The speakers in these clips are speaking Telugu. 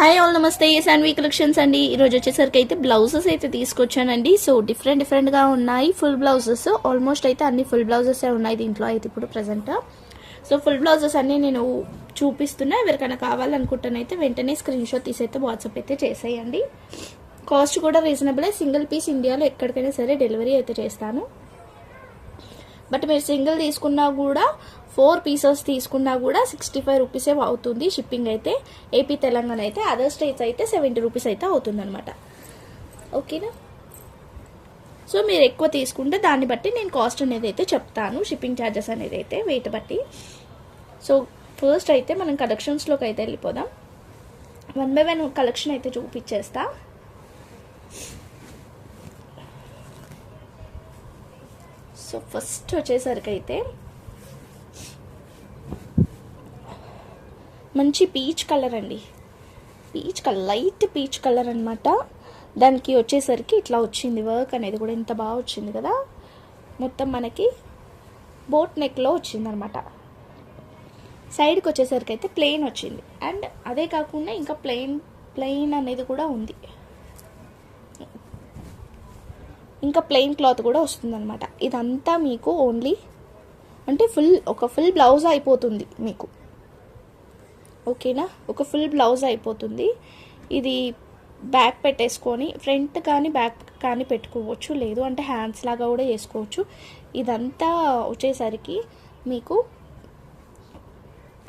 హాయ్ ఆల్ నమస్తే. శాన్వీ కలెక్షన్స్ అండి. ఈరోజు వచ్చేసరికి అయితే బ్లౌజెస్ అయితే తీసుకొచ్చానండి. సో డిఫరెంట్ డిఫరెంట్గా ఉన్నాయి. ఫుల్ బ్లౌజెస్ ఆల్మోస్ట్ అయితే అన్ని ఫుల్ బ్లౌజెస్ ఉన్నాయి దీంట్లో అయితే ఇప్పుడు ప్రజెంట్ సో ఫుల్ బ్లౌజెస్ అన్ని నేను చూపిస్తున్నా. ఎవరికైనా కావాలనుకుంటానైతే వెంటనే స్క్రీన్ షాట్ తీసి అయితే వాట్సాప్ అయితే చేసేయండి. కాస్ట్ కూడా రీజనబుల్ సింగిల్ పీస్ ఇండియాలో ఎక్కడికైనా సరే డెలివరీ అయితే చేస్తాను. బట్ మీరు సింగిల్ తీసుకున్నా కూడా ఫోర్ పీసెస్ తీసుకున్నా కూడా సిక్స్టీ ఫైవ్ రూపీసే అవుతుంది షిప్పింగ్ అయితే. ఏపీ తెలంగాణ అయితే అదర్ స్టేట్స్ అయితే సెవెంటీ రూపీస్ అయితే అవుతుంది అనమాట ఓకేనా? సో మీరు ఎక్కువ తీసుకుంటే దాన్ని బట్టి నేను కాస్ట్ అనేది అయితే చెప్తాను షిప్పింగ్ ఛార్జెస్ అనేది అయితే వెయిట్ బట్టి. సో ఫస్ట్ అయితే మనం కలెక్షన్స్లోకి అయితే వెళ్ళిపోదాం. వన్ బై వన్ కలెక్షన్ అయితే చూపించేస్తా. సో ఫస్ట్ వచ్చేసరికి అయితే మంచి పీచ్ కలర్ అండి. Peach colour light peach colour అనమాట దానికి వచ్చేసరికి ఇట్లా వచ్చింది వర్క్ అనేది కూడా ఇంత బాగా వచ్చింది కదా. మొత్తం మనకి బోట్ నెక్లో వచ్చింది అనమాట సైడ్కి వచ్చేసరికి అయితే ప్లెయిన్ వచ్చింది. అండ్ అదే కాకుండా ఇంకా ప్లెయిన్ ప్లెయిన్ అనేది కూడా ఉంది. ఇంకా ప్లెయిన్ క్లాత్ కూడా వస్తుందన్నమాట ఇదంతా మీకు ఓన్లీ అంటే ఫుల్ ఒక ఫుల్ బ్లౌజ్ అయిపోతుంది మీకు. ఓకేనా? ఒక ఫుల్ బ్లౌజ్ అయిపోతుంది. ఇది బ్యాక్ పెట్టేసుకొని ఫ్రంట్ కానీ బ్యాక్ కానీ పెట్టుకోవచ్చు. లేదు అంటే హ్యాండ్స్ లాగా కూడా చేసుకోవచ్చు. ఇదంతా వచ్చేసరికి మీకు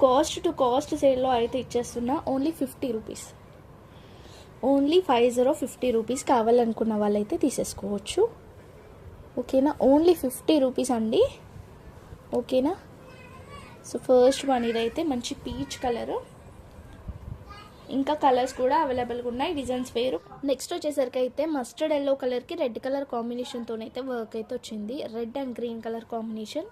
కాస్ట్ టు కాస్ట్ సేల్లో అయితే ఇచ్చేస్తున్నా only fifty rupees. Only five zero fifty rupees కావాలనుకున్న వాళ్ళైతే తీసేసుకోవచ్చు. ఓకేనా? ఓన్లీ ఫిఫ్టీ రూపీస్ అండి. ఓకేనా? సో ఫస్ట్ వన్ ఇదైతే మంచి పీచ్ కలరు. ఇంకా కలర్స్ కూడా అవైలబుల్గా ఉన్నాయి డిజైన్స్ వేరు. నెక్స్ట్ వచ్చేసరికి అయితే మస్టర్డ్ ఎల్లో కలర్కి రెడ్ కలర్ కాంబినేషన్తోనైతే వర్క్ అయితే వచ్చింది. Red and green colour combination.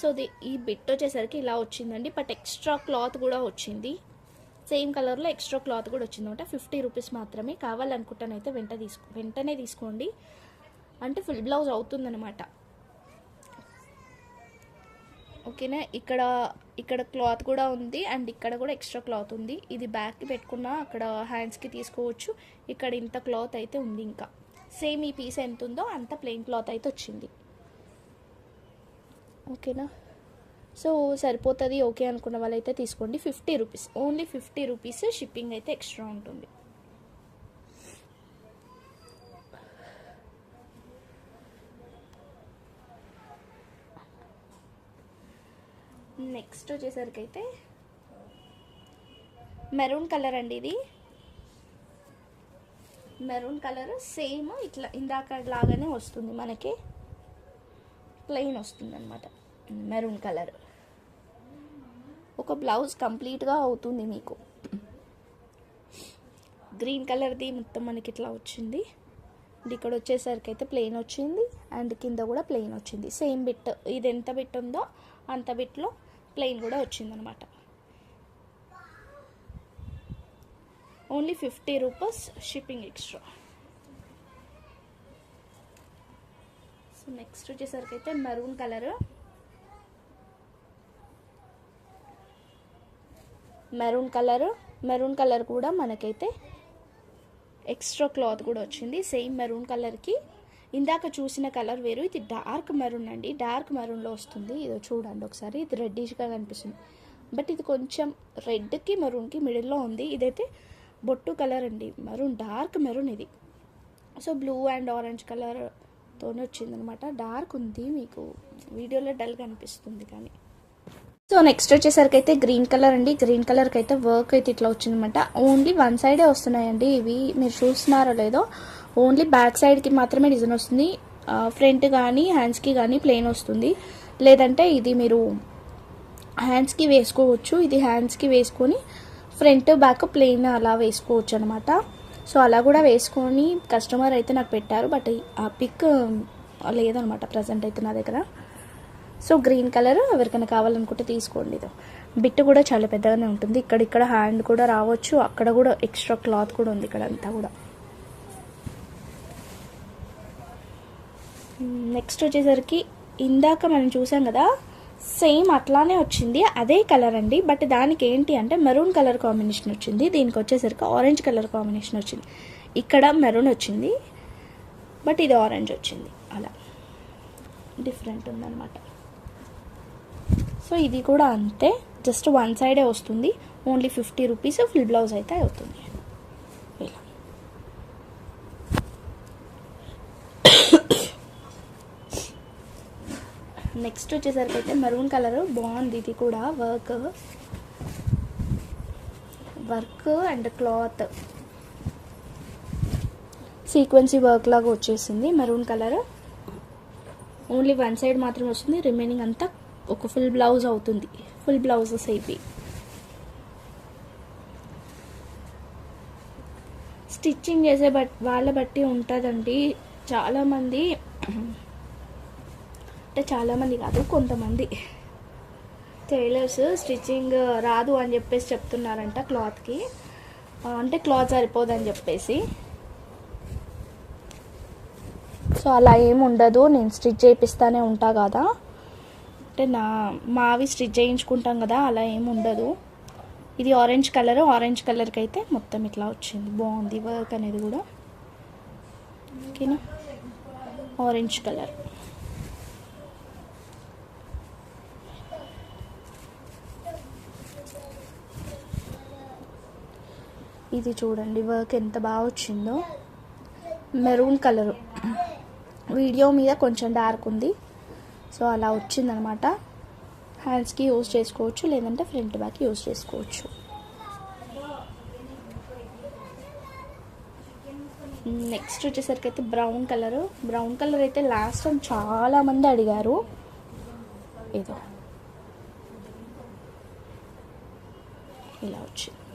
So the ఈ బిట్ వచ్చేసరికి ఇలా వచ్చిందండి. బట్ ఎక్స్ట్రా క్లాత్ కూడా వచ్చింది. సేమ్ కలర్లో ఎక్స్ట్రా క్లాత్ కూడా వచ్చిందన్నమాట ఫిఫ్టీ రూపీస్ మాత్రమే. కావాలనుకుంటానైతే వెంట తీసుకో వెంటనే తీసుకోండి. అంటే ఫుల్ బ్లౌజ్ అవుతుందనమాట. ఓకేనా? ఇక్కడ ఇక్కడ క్లాత్ కూడా ఉంది అండ్ ఇక్కడ కూడా ఎక్స్ట్రా క్లాత్ ఉంది. ఇది బ్యాక్కి పెట్టుకున్న అక్కడ హ్యాండ్స్కి తీసుకోవచ్చు. ఇక్కడ ఇంత క్లాత్ అయితే ఉంది ఇంకా. సేమ్ ఈ పీస్ ఎంత ఉందో అంత ప్లెయిన్ క్లాత్ అయితే వచ్చింది. ఓకేనా? సో సరిపోతుంది ఓకే అనుకున్న వాళ్ళైతే తీసుకోండి. Fifty rupees only fifty rupees shipping అయితే ఎక్స్ట్రా ఉంటుంది. నెక్స్ట్ వచ్చేసరికి అయితే మెరూన్ కలర్ అండి ఇది. మెరూన్ కలర్ సేమ్ ఇట్లా ఇందాక లాగానే వస్తుంది మనకి. ప్లెయిన్ వస్తుంది అనమాట మెరూన్ కలర్. ఒక బ్లౌజ్ కంప్లీట్గా అవుతుంది మీకు. గ్రీన్ కలర్ది మొత్తం మనకి ఇట్లా వచ్చింది. ఇక్కడ వచ్చేసరికి అయితే ప్లెయిన్ వచ్చింది. అండ్ కింద కూడా ప్లెయిన్ వచ్చింది. సేమ్ బిట్ ఇది ఎంత బిట్ ఉందో అంత బిట్లో ప్లెయిన్ కూడా వచ్చిందనమాట. Only fifty rupees shipping extra. So next వచ్చేసరికి అయితే maroon colour. Maroon colour. Maroon colour కూడా మనకైతే ఎక్స్ట్రా క్లాత్ కూడా వచ్చింది. సేమ్ మెరూన్ కలర్కి ఇందాక చూసిన కలర్ వేరు ఇది డార్క్ మెరూన్ అండి. డార్క్ మెరూన్లో వస్తుంది. ఇదో చూడండి ఒకసారి. ఇది రెడ్డిష్గా కనిపిస్తుంది. బట్ ఇది కొంచెం రెడ్కి మెరూన్కి మిడిల్లో ఉంది. ఇదైతే బొట్టు కలర్ అండి. మెరూన్ డార్క్ మెరూన్ ఇది. సో బ్లూ అండ్ ఆరెంజ్ కలర్తోనే వచ్చిందనమాట. డార్క్ ఉంది మీకు. వీడియోలో డల్ కనిపిస్తుంది కానీ. సో నెక్స్ట్ వచ్చేసరికి అయితే గ్రీన్ కలర్ అండి. గ్రీన్ కలర్కి అయితే వర్క్ అయితే ఇట్లా వచ్చిందనమాట. ఓన్లీ వన్ సైడే వస్తున్నాయండి. ఇవి మీరు చూస్తున్నారో లేదో ఓన్లీ బ్యాక్ సైడ్కి మాత్రమే డిజైన్ వస్తుంది. ఫ్రంట్ కానీ హ్యాండ్స్కి కానీ ప్లెయిన్ వస్తుంది. లేదంటే ఇది మీరు హ్యాండ్స్కి వేసుకోవచ్చు. ఇది హ్యాండ్స్కి వేసుకొని ఫ్రంట్ బ్యాక్ ప్లెయిన్ అలా వేసుకోవచ్చు అనమాట సో అలా కూడా వేసుకొని కస్టమర్ అయితే నాకు పెట్టారు. బట్ ఆ పిక్ లేదనమాట ప్రజెంట్ అయితే నా దగ్గర. సో గ్రీన్ కలర్ ఎవరికైనా కావాలనుకుంటే తీసుకోండి ఇది. బిట్ కూడా చాలా పెద్దగానే ఉంటుంది. ఇక్కడ ఇక్కడ హ్యాండ్ కూడా రావచ్చు. అక్కడ కూడా ఎక్స్ట్రా క్లాత్ కూడా ఉంది. ఇక్కడ అంతా కూడా. నెక్స్ట్ వచ్చేసరికి ఇందాక మనం చూసాం కదా సేమ్ అట్లానే వచ్చింది అదే కలర్ అండి. బట్ దానికి ఏంటి అంటే మెరూన్ కలర్ కాంబినేషన్ వచ్చింది. దీనికి వచ్చేసరికి ఆరెంజ్ కలర్ కాంబినేషన్ వచ్చింది. ఇక్కడ మెరూన్ వచ్చింది బట్ ఇది ఆరెంజ్ వచ్చింది. అలా. డిఫరెంట్ ఉందన్నమాట. సో ఇది కూడా అంతే. జస్ట్ వన్ సైడే వస్తుంది. Only fifty rupees full blouse అయితే అవుతుంది ఇలా నెక్స్ట్ వచ్చేసరికి అయితే మెరూన్ కలర్ బాగుంది. ఇది కూడా వర్క్ వర్క్ అండ్ క్లాత్ సీక్వెన్సీ వర్క్ లాగా వచ్చేసింది maroon colour only one side మాత్రం వస్తుంది. రిమైనింగ్ అంతా ఒక ఫుల్ బ్లౌజ్ అవుతుంది. ఫుల్ బ్లౌజెస్ అయిపోయి స్టిచ్చింగ్ చేసే బట్ వాళ్ళ బట్టి ఉంటుందండి. చాలామంది అంటే చాలామంది కాదు కొంతమంది. టైలర్స్ స్టిచ్చింగ్ రాదు అని చెప్పేసి చెప్తున్నారంట క్లాత్కి. అంటే క్లాత్ సరిపోదని చెప్పేసి. సో అలా ఏమి ఉండదు నేను స్టిచ్ చేయిస్తానే ఉంటా కదా. అంటే నా మావి స్టిచ్ చేయించుకుంటాం కదా అలా ఏమి ఉండదు. ఇది ఆరెంజ్ కలర్ ఆరెంజ్ కలర్కి అయితే మొత్తం ఇట్లా వచ్చింది. బాగుంది వర్క్ అనేది కూడా. ఓకేనా? Orange colour. ఇది చూడండి వర్క్ ఎంత బాగా వచ్చిందో. మెరూన్ కలరు వీడియో మీద కొంచెం డార్క్ ఉంది. సో అలా వచ్చిందనమాట. హ్యాండ్స్కి యూజ్ చేసుకోవచ్చు లేదంటే ఫ్రంట్ బ్యాక్ యూజ్ చేసుకోవచ్చు. Hmm, నెక్స్ట్ వచ్చేసరికి అయితే బ్రౌన్ కలర్ బ్రౌన్ కలర్ అయితే లాస్ట్ టైం చాలామంది అడిగారు. ఏదో. ఇలా వచ్చింది.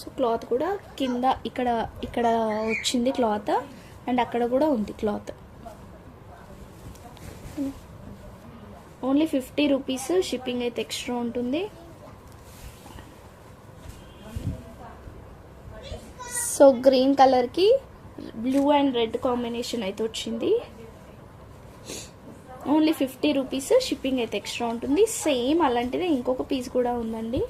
సో క్లాత్ కూడా కింద ఇక్కడ ఇక్కడ వచ్చింది క్లాత్ అండ్ అక్కడ కూడా ఉంది cloth. Only fifty rupees shipping అయితే ఎక్స్ట్రా ఉంటుంది. సో గ్రీన్ కలర్కి బ్లూ అండ్ రెడ్ కాంబినేషన్ అయితే వచ్చింది. ఓన్లీ ఫిఫ్టీ రూపీస్ షిప్పింగ్ అయితే ఎక్స్ట్రా ఉంటుంది. సేమ్ అలాంటిదే ఇంకొక పీస్ కూడా ఉందండి.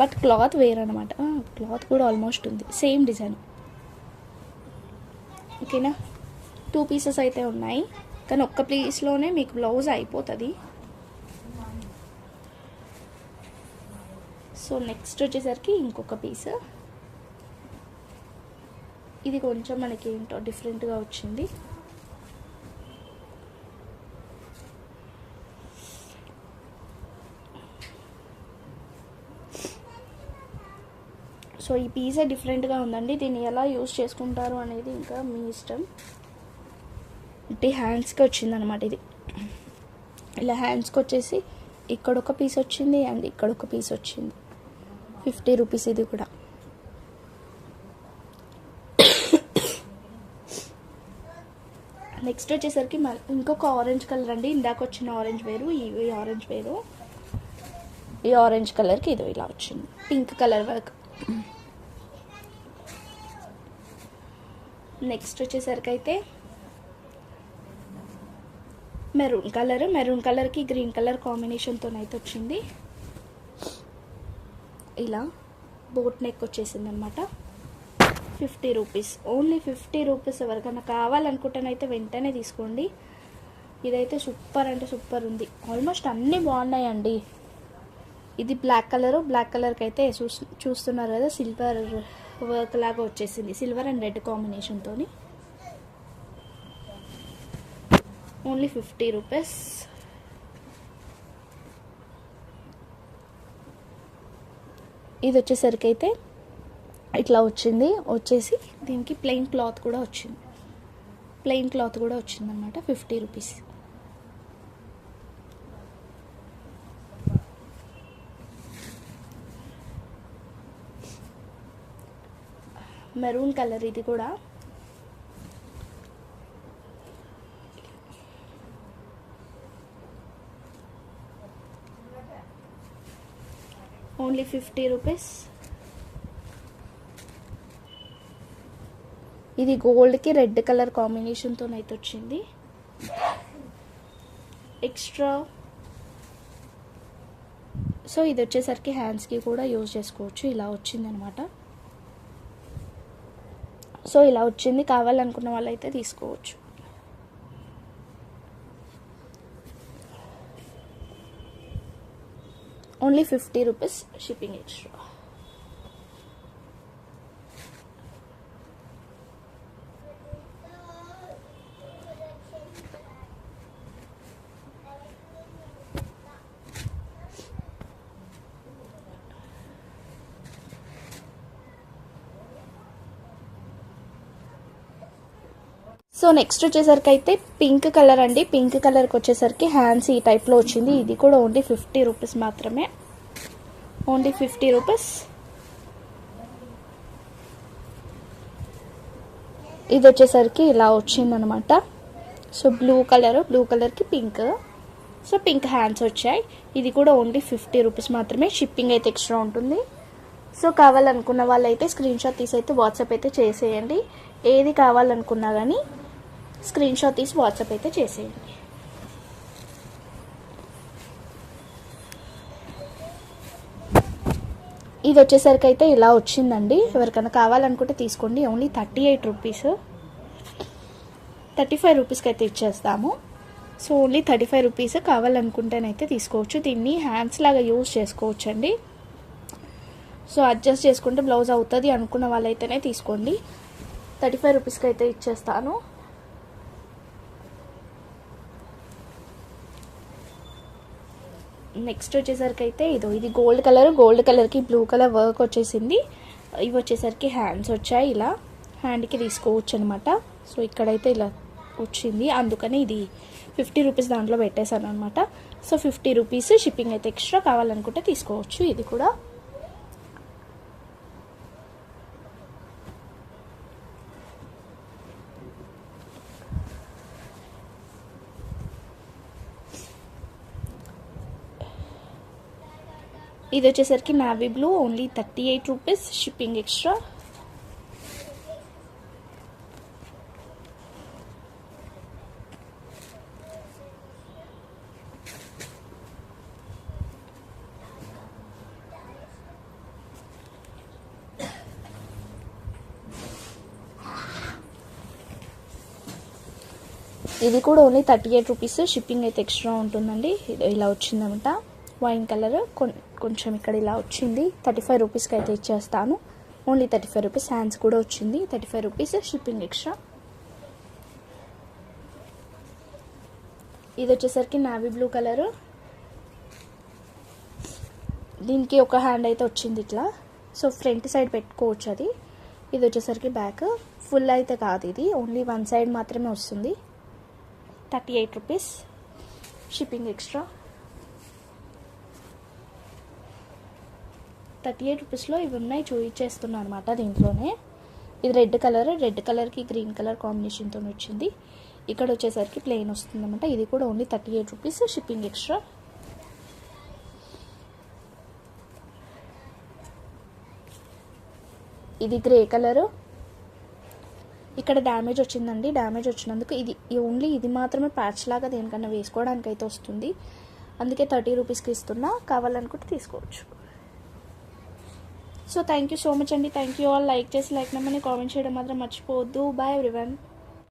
బట్ క్లాత్ వేరనమాట క్లాత్ కూడా ఆల్మోస్ట్ ఉంది. Same design. ఓకేనా? టూ పీసెస్ అయితే ఉన్నాయి. కానీ ఒక్క పీస్లోనే మీకు బ్లౌజ్ అయిపోతుంది. సో నెక్స్ట్ వచ్చేసరికి ఇంకొక పీస్. ఇది కొంచెం మనకి ఏంటో డిఫరెంట్గా వచ్చింది. సో ఈ పీసే డిఫరెంట్గా ఉందండి. దీన్ని ఎలా యూస్ చేసుకుంటారు అనేది ఇంకా మీ ఇష్టం. ఇట్టి హ్యాండ్స్కి వచ్చిందనమాట ఇది. ఇలా హ్యాండ్స్కి వచ్చేసి ఇక్కడ ఒక పీస్ వచ్చింది అండ్ ఇక్కడ ఒక పీస్ వచ్చింది. ఫిఫ్టీ రూపీస్ ఇది కూడా. నెక్స్ట్ వచ్చేసరికి మ ఇంకొక ఆరెంజ్ కలర్ అండి. ఇందాక వచ్చిన ఆరెంజ్ వేరు ఈ ఆరెంజ్ వేరు. ఈ ఆరెంజ్ కలర్కి ఇది ఇలా వచ్చింది. పింక్ కలర్ వర్క్ నెక్స్ట్ వచ్చేసరికి అయితే మెరూన్ కలర్. మెరూన్ కలర్కి గ్రీన్ కలర్ కాంబినేషన్తో అయితే వచ్చింది. ఇలా బోట్ నెక్ వచ్చేసింది అనమాట fifty rupees. Only fifty rupees ఎవరికైనా కావాలనుకుంటేనైతే వెంటనే తీసుకోండి. ఇదైతే సూపర్ అంటే సూపర్ ఉంది. ఆల్మోస్ట్ అన్నీ బాగున్నాయండి. ఇది బ్లాక్ కలరు. బ్లాక్ కలర్కి అయితే చూస్తున్నారు కదా సిల్వర్ వర్క్ లాగా వచ్చేసింది. సిల్వర్ అండ్ రెడ్ కాంబినేషన్తో ఓన్లీ ఫిఫ్టీ రూపీస్ ఇది వచ్చేసరికి అయితే ఇట్లా వచ్చింది. వచ్చేసి దీనికి ప్లెయిన్ క్లాత్ కూడా వచ్చింది. ప్లెయిన్ క్లాత్ కూడా వచ్చిందనమాట ఫిఫ్టీ రూపీస్ మెరూన్ కలర్ ఇది కూడా. Only fifty rupees. ఇది గోల్డ్కి రెడ్ కలర్ కాంబినేషన్తో అయితే వచ్చింది. ఎక్స్ట్రా సో ఇది వచ్చేసరికి హ్యాండ్స్కి కూడా యూజ్ చేసుకోవచ్చు. ఇలా వచ్చిందనమాట. సో ఇలా వచ్చింది కావాలనుకున్న వాళ్ళైతే తీసుకోవచ్చు. Only fifty rupees shipping extra so next వచ్చేసరికి అయితే పింక్ కలర్ అండి పింక్ కలర్కి వచ్చేసరికి హ్యాండ్స్ ఈ టైప్లో వచ్చింది. ఇది కూడా ఓన్లీ ఫిఫ్టీ రూపీస్ మాత్రమే. ఓన్లీ ఫిఫ్టీ రూపీస్ ఇది వచ్చేసరికి ఇలా వచ్చిందనమాట. సో బ్లూ కలర్ బ్లూ కలర్కి పింక్ సో పింక్ హ్యాండ్స్ వచ్చాయి. ఇది కూడా ఓన్లీ ఫిఫ్టీ రూపీస్ మాత్రమే. షిప్పింగ్ అయితే ఎక్స్ట్రా ఉంటుంది. సో కావాలనుకున్న వాళ్ళైతే స్క్రీన్ షాట్ తీసి అయితే వాట్సాప్ అయితే చేసేయండి. ఏది కావాలనుకున్నా కానీ స్క్రీన్ షాట్ తీసి వాట్సాప్ అయితే చేసేయండి. ఇది వచ్చేసరికి అయితే ఇలా వచ్చిందండి. ఎవరికైనా కావాలనుకుంటే తీసుకోండి. Only thirty eight rupees thirty five రూపీస్కి అయితే ఇచ్చేస్తాము. So only thirty five rupees కావాలనుకుంటేనైతే తీసుకోవచ్చు. దీన్ని హ్యాండ్స్ లాగా యూజ్ చేసుకోవచ్చు అండి సో అడ్జస్ట్ చేసుకుంటే బ్లౌజ్ అవుతుంది అనుకున్న వాళ్ళైతేనే తీసుకోండి. థర్టీ ఫైవ్ రూపీస్కి అయితే ఇచ్చేస్తాను. నెక్స్ట్ వచ్చేసరికి అయితే ఇదో ఇది గోల్డ్ కలర్ గోల్డ్ కలర్కి బ్లూ కలర్ వర్క్ వచ్చేసింది. ఇవి వచ్చేసరికి హ్యాండ్స్ వచ్చాయి ఇలా. హ్యాండ్కి తీసుకోవచ్చు అనమాట సో ఇక్కడైతే ఇలా వచ్చింది. అందుకని ఇది ఫిఫ్టీ రూపీస్ దాంట్లో పెట్టేశాను అనమాట సో ఫిఫ్టీ రూపీస్ షిప్పింగ్ అయితే ఎక్స్ట్రా కావాలనుకుంటే తీసుకోవచ్చు. ఇది కూడా ఇది వచ్చేసరికి navy blue only thirty eight rupees shipping extra ఇది కూడా only thirty eight rupees shipping అయితే ఎక్స్ట్రా ఉంటుందండి. ఇది ఇలా వచ్చిందనమాట. వైన్ కలర్ కొన్ని కొంచెం ఇక్కడ ఇలా వచ్చింది. థర్టీ ఫైవ్ రూపీస్కి అయితే ఇచ్చేస్తాను. Only thirty five rupees hands కూడా వచ్చింది. Thirty five rupees shipping extra ఇది వచ్చేసరికి నావీ బ్లూ కలర్ దీనికి ఒక హ్యాండ్ అయితే వచ్చింది ఇట్లా. సో ఫ్రంట్ సైడ్ పెట్టుకోవచ్చు అది. ఇది వచ్చేసరికి బ్యాక్ ఫుల్ అయితే కాదు ఇది. ఓన్లీ వన్ సైడ్ మాత్రమే వస్తుంది. Thirty eight rupees shipping extra thirty eight రూపీస్లో ఇవి ఉన్నాయి. చూపించేస్తున్నాను అనమాట దీంట్లోనే. ఇది రెడ్ కలర్ రెడ్ కలర్కి గ్రీన్ కలర్ కాంబినేషన్తో వచ్చింది. ఇక్కడ వచ్చేసరికి ప్లెయిన్ వస్తుంది అనమాట ఇది కూడా only thirty eight rupees shipping extra. ఇది గ్రే కలరు. ఇక్కడ డ్యామేజ్ వచ్చిందండి. డ్యామేజ్ వచ్చినందుకు ఇది ఓన్లీ ఇది మాత్రమే ప్యాచ్ లాగా దేనికన్నా వేసుకోవడానికి అయితే వస్తుంది. అందుకే థర్టీ రూపీస్కి ఇస్తున్నా. కావాలనుకుంటే తీసుకోవచ్చు. So thank you so much అండి. థ్యాంక్ యూ ఆల్ లైక్ చేసి లైక్ నెంబర్ని కామెంట్ చేయడం మాత్రం మర్చిపోవద్దు. Bye everyone